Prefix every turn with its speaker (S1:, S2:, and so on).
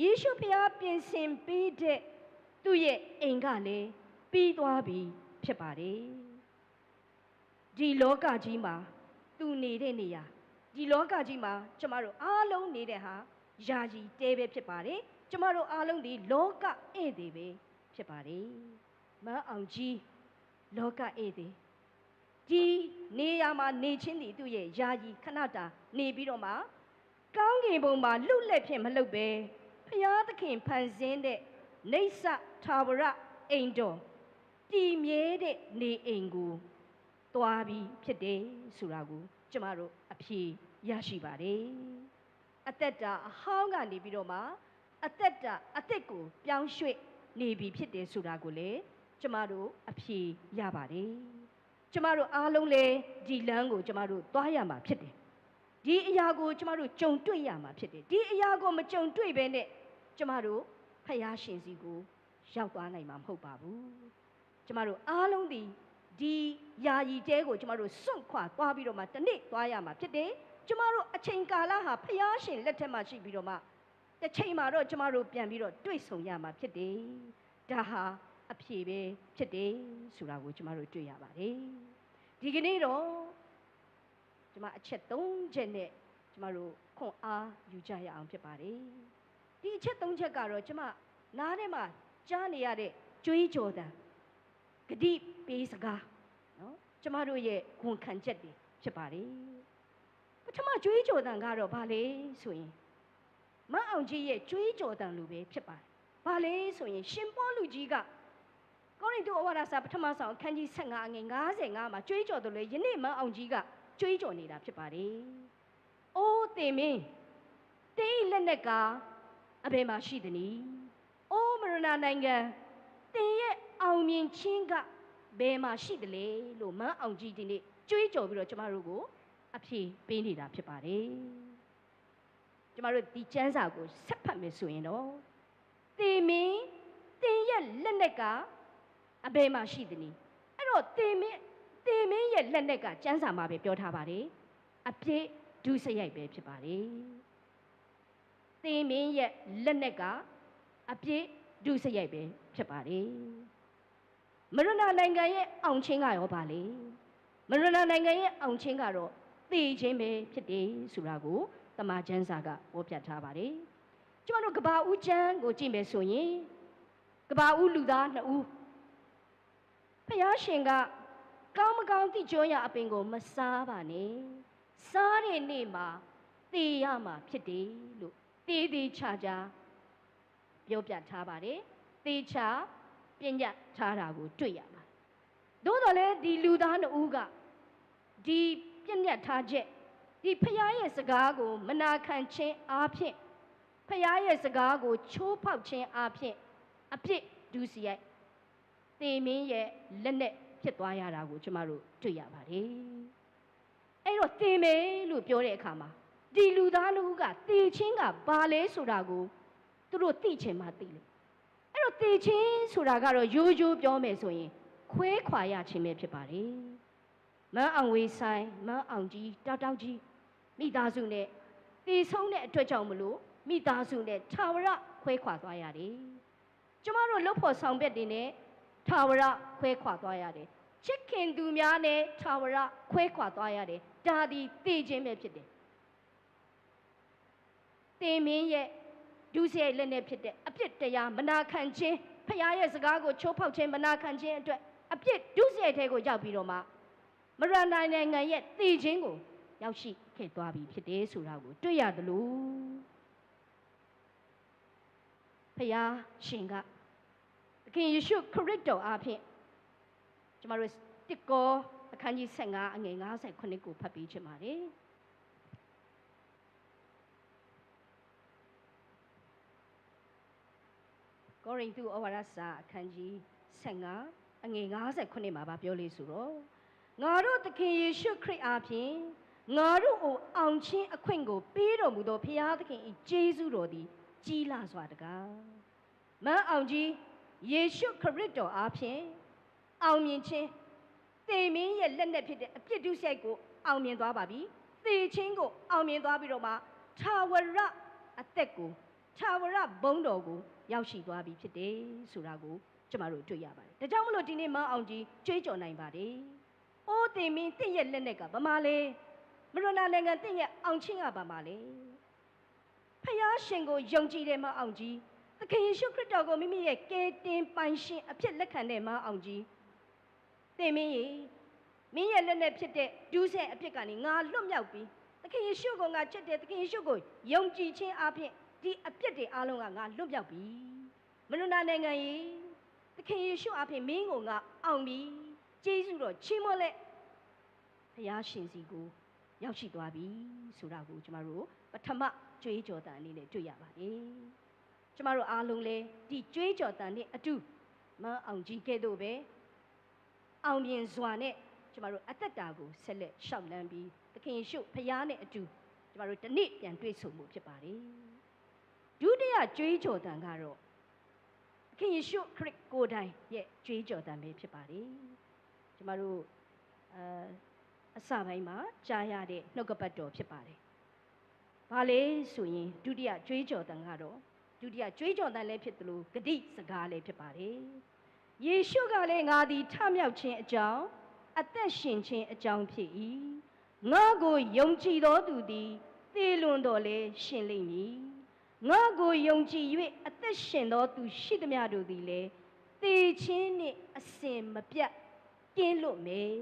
S1: ယေရှုဖျားပြင်ဆင်ပေးတဲ့သူ့ရဲ့အိမ်ကလည်းပြီးသွားပြီဖြစ်ပါတယ်ဒီလောကကြီးမှာသူနေတဲ့နေရာဒီလောကကြီးမှာကျမတို့အားလုံးနေတဲ့ဟာယာယီတဲပဲဖြစ်ပါတယ်ကျမတို့အားလုံးဒီလောကဧည့်သည်ပဲဖြစ်ပါတယ်မန်းအောင်ကြီးလောကဧည့်သည်ဒီနေရာမှာနေချင်းဒီသူ့ရဲ့ယာယီခဏတာနေပြီးတော့မှကောင်းကင်ဘုံမှာလွတ်လက်ဖြင့်မလှုပ်ပဲ ဖျားသခင်ဖန်ဆင်းတဲ့နေဆထာဝရအိမ်တော်တည်မြဲတဲ့နေအိမ်ကိုသွားပြီးဖြစ်တယ်ဆိုတာကိုကျမတို့အဖြေရရှိပါတယ်အသက်တာအဟောင်းကနေပြီးတော့မှအသက်တာအသက်ကိုပြောင်းရွှေ့နေပြီဖြစ်တယ်ဆိုတာကိုလည်းကျမတို့အဖြေရပါတယ်ကျမတို့အားလုံးလည်းဒီလမ်းကိုကျမတို့သွားရမှာဖြစ်တယ်ဒီအရာကိုကျမတို့ကြုံတွေ့ရမှာဖြစ်တယ်ဒီအရာကိုမကြုံတွေ့ဘဲနဲ့ ကျမတို့ဖယားရှင်စီကိုရောက်သွားနိုင်မှာမဟုတ်ပါဘူးကျမတို့အားလုံးဒီဒီယာယီတဲကိုကျမတို့စွန့်ခွာသွားပြီးတော့မှတစ်နေ့သွားရမှာဖြစ်တယ်ကျမတို့အချိန်ကာလဟာဖယားရှင်လက်ထက်မှာရှိပြီးတော့မှတစ်ချိန်မှာတော့ကျမတို့ပြန်ပြီးတော့တွေ့ဆုံရမှာဖြစ်တယ်ဒါဟာအဖြေပဲဖြစ်တယ်ဆိုတာကိုကျမတို့တွေ့ရပါတယ်ဒီကနေ့တော့ကျမအချက်၃ချက်နဲ့ကျမတို့ခွန်အားယူကြရအောင်ဖြစ်ပါတယ် ဒီအချက်၃ချက်ကတော့ကျမနားထဲမှာကြားနေရတဲ့ကြွေးကြော်တံဂတိပေးစကားနော်ကျမတို့ရဲ့ဝန်ခံချက်တွေဖြစ်ပါတယ်ပထမကြွေးကြော်တံကတော့ဘာလဲဆိုရင်မအောင်ကြီးရဲ့ကြွေးကြော်တံလိုပဲဖြစ်ပါတယ်ဘာလဲဆိုရင်ရှင်ပေါလုကြီးကကောရိန္သုဩဝါဒစာပထမဆောင်အခန်းကြီး15အငယ်55မှာကြွေးကြော်တယ်လေယနေ့မအောင်ကြီးကကြွေးကြော်နေတာဖြစ်ပါတယ်။အိုးတင်မင်းတင်းလက်နဲ့က အဘယ်မှာရှိသနည်း။အိုးမရဏနိုင်ငံတင်ရဲ့အောင်မြင်ခြင်းကဘယ်မှာရှိသလဲလို့မန်းအောင်ကြီးဒီနေ့ကြွေးကြော်ပြီးတော့ကျမတို့ကိုအဖြေပေးနေတာဖြစ်ပါတယ်။ကျမတို့ဒီကျမ်းစာကိုဆက်ဖတ်မယ်ဆိုရင်တော့တင်မင်းတင်ရဲ့လက်နဲ့ကအဘယ်မှာရှိသနည်းအဲ့တော့တင်မင်းတင်မင်းရဲ့လက်နဲ့ကကျမ်းစာမှာပဲပြောထားပါတယ်အပြည့်ဒုစရိုက်ပဲဖြစ်ပါတယ် တင်မင်းရဲ့လက်နဲ့ကအပြည့်ဒုစရိုက်ပဲဖြစ်ပါတယ်မရဏနိုင်ငံရဲ့အောင်ချင်းကရောပါလေမရဏနိုင်ငံရဲ့အောင်ချင်းကတော့သေခြင်းပဲဖြစ်တယ်ဆိုတာကိုတမန်ကျမ်းစာကပေါ်ပြထားပါတယ်ကျွန်တော်တို့ကဘာဦးကျမ်းကိုကြည့်မယ်ဆိုရင်ကဘာဦးလူသားနှစ်ဦးဖယားရှင်ကကောင်းမကောင်းသိကြရအပင်ကို မစားပါနဲ့စားတဲ့နေ့မှာသေရမှာဖြစ်တယ်လို့ တေးသေးချာချာပြောပြထားပါတယ်သေချာပြညတ်ထားတာကိုတွေ့ရပါတယ်သို့တော်လည်းဒီလူသားနှစ်ဦးကဒီပြညတ်ထားချက်ဒီဖယားရဲ့စကားကို မနာခံခြင်းအားဖြင့်ဖယားရဲ့စကားကို ချိုးဖောက်ခြင်းအားဖြင့်အပြစ်ဒုစရိုက်သေမင်းရဲ့လက်နဲ့ဖြစ်သွားရတာကိုကျမတို့တွေ့ရပါတယ်။အဲ့တော့သေမယ်လို့ပြောတဲ့အခါမှာ ဒီလူသားလူကသေချင်းကဘာလဲဆိုတာကိုသူတို့သိချင်မှသိလေ။အဲ့တော့သေချင်းဆိုတာကတော့ရိုးရိုးပြောမယ်ဆိုရင် ခွဲခွာရခြင်းပဲဖြစ်ပါတယ်။မန်းအောင်ဝေးဆိုင်မန်းအောင်ကြီးတောက်တောက်ကြီးမိသားစုနဲ့တည်ဆုံးတဲ့အတွက်ကြောင့်မလို့မိသားစုနဲ့ထာဝရခွဲခွာသွားရတယ်။ကျမတို့လှုပ်ဖို့ဆောင်ဘက်တွေနဲ့ထာဝရခွဲခွာသွားရတယ်ချစ်ခင်သူများနဲ့ထာဝရခွဲခွာသွားရတယ်ဒါသည်တည်ခြင်းပဲဖြစ်တယ် တင်မင်းရဲ့ဒုစရိုက်လက်နဲ့ဖြစ်တဲ့အပြစ်တရားမနာခံခြင်းဖခင်ရဲ့စကားကိုချိုးဖောက်ခြင်းမနာခံခြင်းအတွက်အပြစ်ဒုစရိုက်ထဲကိုရောက်ပြီးတော့မှမရဏနိုင်ငံရဲ့တည်ခြင်းကိုရောက်ရှိခဲ့သွားပြီဖြစ်တယ်ဆိုတာကိုတွေ့ရတယ်လို့ဖခင်ရှင်ကသခင်ယေရှုခရစ်တော်အားဖြင့်ကျမတို့တစ်ကောအခန်းကြီး15အငယ်59ကိုဖတ်ပြီးချင်ပါတယ် ကောရိန္သုဩဝါဒစာအခန်းကြီး15အငယ်59မှာဗာပြောလေးဆိုတော့ငါတို့သခင်ယေရှုခရစ်အားဖြင့်ငါတို့ကိုအောင်ချင်းအခွင့်ကိုပေးတော်မူသောဖခင်သခင်၏ကျေးဇူးတော်သည်ကြီးလာစွာတကားမန်းအောင်ကြီးယေရှုခရစ်တော်အားဖြင့်အောင်မြင်ခြင်းသေမင်းရဲ့လက်နက်ဖြစ်တဲ့အပြစ်ဒုစရိုက်ကိုအောင်မြင်သွားပါပြီသေခြင်းကိုအောင်မြင်သွားပြီးတော့မှထာဝရအသက်ကို ထထာဝရဘုန်းတော်ကိုရောက်ရှိသွားပြီဖြစ်တယ်ဆိုတာကိုကျမတို့တွေ့ရပါတယ်ဒါကြောင့်မလို့ဒီနေ့မအောင်ကြီးကြွေးကြော်နိုင်ပါတယ်အိုးတင်မင်းတင့်ရဲ့လက်နဲ့ကဘာမှလဲမရဏနိုင်ငံတင့်ရဲ့အောင်ချင်းကဘာမှလဲဖယားရှင်ကိုယုံကြည်တဲ့မအောင်ကြီးသခင်ယေရှုခရစ်တော်ကိုမိမိရဲ့ကယ်တင်ပိုင်ရှင်အဖြစ်လက်ခံတဲ့မအောင်ကြီးတင်မင်းရေမင်းရဲ့လက်နဲ့ဖြစ်တဲ့ဒူးဆဲအဖြစ်ကနေငါလွတ်မြောက်ပြီးသခင်ယေရှုကိုငါချစ်တယ်သခင်ယေရှုကိုယုံကြည်ခြင်းအပြင် ဒီအပြစ်တွေအားလုံးကငါလွတ်မြောက်ပြီမရဏနိုင်ငံရေသခင်ယေရှုအပြင်မင်းကိုငါအောင်ပြီကျေးဇူးတော်ချီးမွမ်းလက်ဖယားရှင်စီကိုရောက်ရှိသွားပြီဆိုတာကိုကျမတို့ပထမကြွေးကြော်တန်အနေနဲ့တွေ့ရပါတယ်ကျမတို့အားလုံးလည်းဒီကြွေးကြော်တန်နဲ့အတူမအောင်ကြီးကဲ့သို့ပဲအောင်မြင်စွာနဲ့ကျမတို့အသက်တာကိုဆက်လက်ရှောက်လန်းပြီးသခင်ယေရှုဖယားနဲ့အတူကျမတို့ဒီနေ့ပြန်တွေ့ဆုံမှုဖြစ်ပါတယ် ဒုတိယကြွေးကြော်တန်ကတော့ခင်ယေရှုခရစ်ကိုယ်တိုင်ရဲ့ကြွေးကြော်တန်ပဲဖြစ်ပါတယ်။ကျမတို့အအစပိုင်းမှာကြားရတဲ့နှုတ်ကပတ်တော်ဖြစ်ပါတယ်။ဘာလဲဆိုရင်ဒုတိယကြွေးကြော်တန်ကတော့ဒုတိယကြွေးကြော်တန်လည်းဖြစ်သလိုဂတိစကားလည်းဖြစ်ပါတယ်။ယေရှုကလည်းငါသည်ထမြောက်ခြင်းအကြောင်းအသက်ရှင်ခြင်းအကြောင်းဖြစ်၏။ငါကိုယုံကြည်သောသူသည်သေလွန်တော်လဲရှင်လိမ့်မည်။ ငါကိုယုံကြည်၍အသက်ရှင်သောသူရှိသမျှတို့သည်လည်းသေခြင်းနှင့်အစင်မပြတ်ကင်းလွတ်မယ်